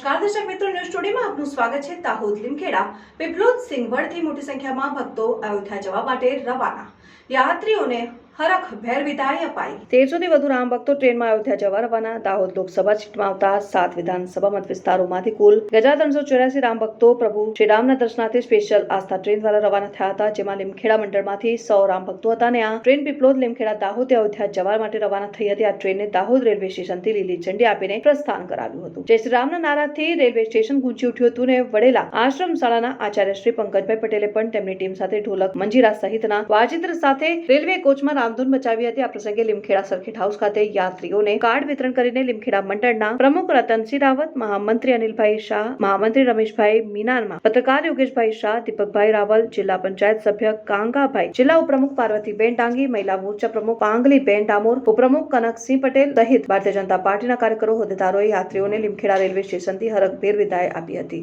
નમસ્કાર, દર્શક મિત્રો, ન્યૂઝ સ્ટુડિયોમાં આપનું સ્વાગત છે તાહોદ લીમખેડા. પીપલોદ સિંગવડથી મોટી સંખ્યામાં ભક્તો અયોધ્યા જવા માટે રવાના. યાત્રીઓને હરખ ભેર વિદાય અપાઈ. તેરસોથી વધુ રામ ભક્તો ટ્રેનમાં અયોધ્યા જવા રવાના. દાહોદ લોકસભા સીટમાં આવતા સાત વિધાનસભા મત વિસ્તારોમાંથી કુલ ગજા ત્રણસો ચોર્યાસી રામ ભક્તો પ્રભુ શ્રીરામના દર્શનાર્થે સ્પેશિયલ આસ્થા ટ્રેન દ્વારા રવાના થયા હતા, જેમાં લીમખેડા મંડળમાંથી સો રામ ભક્તો હતા અને આ ટ્રેન પીપલોદ, લીમખેડા, દાહોદ અયોધ્યા જવા માટે રવાના થઈ હતી. આ ટ્રેનને દાહોદ રેલવે સ્ટેશનથી લીલી ઝંડી આપીને પ્રસ્થાન કરાવ્યું હતું. જય શ્રીરામના નારાથી રેલવે સ્ટેશન ગુંજી ઉઠ્યું હતું ને વડેલા આશ્રમ શાળાના આચાર્ય શ્રી પંકજભાઈ પટેલે પણ તેમની ટીમ સાથે ઢોલક, મંજીરા સહિતના વાજિંત્ર સાથે રેલવે કોચમાં રામધૂન મચાવી હતી. આ પ્રસંગે લીમખેડા સર્કિટ હાઉસ ખાતે યાત્રીઓને કાર્ડ વિતરણ કરીને લીમખેડા મંડળના પ્રમુખ રતનસિંહ રાવત, મહામંત્રી અનિલભાઈ શાહ, મહામંત્રી રમેશભાઈ મીનાનમાં પત્રકાર યોગેશભાઈ શાહ, દીપકભાઈ રાવલ, જિલ્લા પંચાયત સભ્ય કાંગાભાઈ, જિલ્લા ઉપપ્રમુખ પાર્વતીબેન ડાંગી, મહિલા મોરચા પ્રમુખ પાંગલીબેન ડામોર, ઉપપ્રમુખ કનકસિંહ પટેલ સહિત ભારતીય જનતા પાર્ટીના કાર્યકરો, હોદ્દેદારોએ યાત્રીઓને લીમખેડા રેલવે સ્ટેશનથી હરખભેર વિદાય આપી હતી.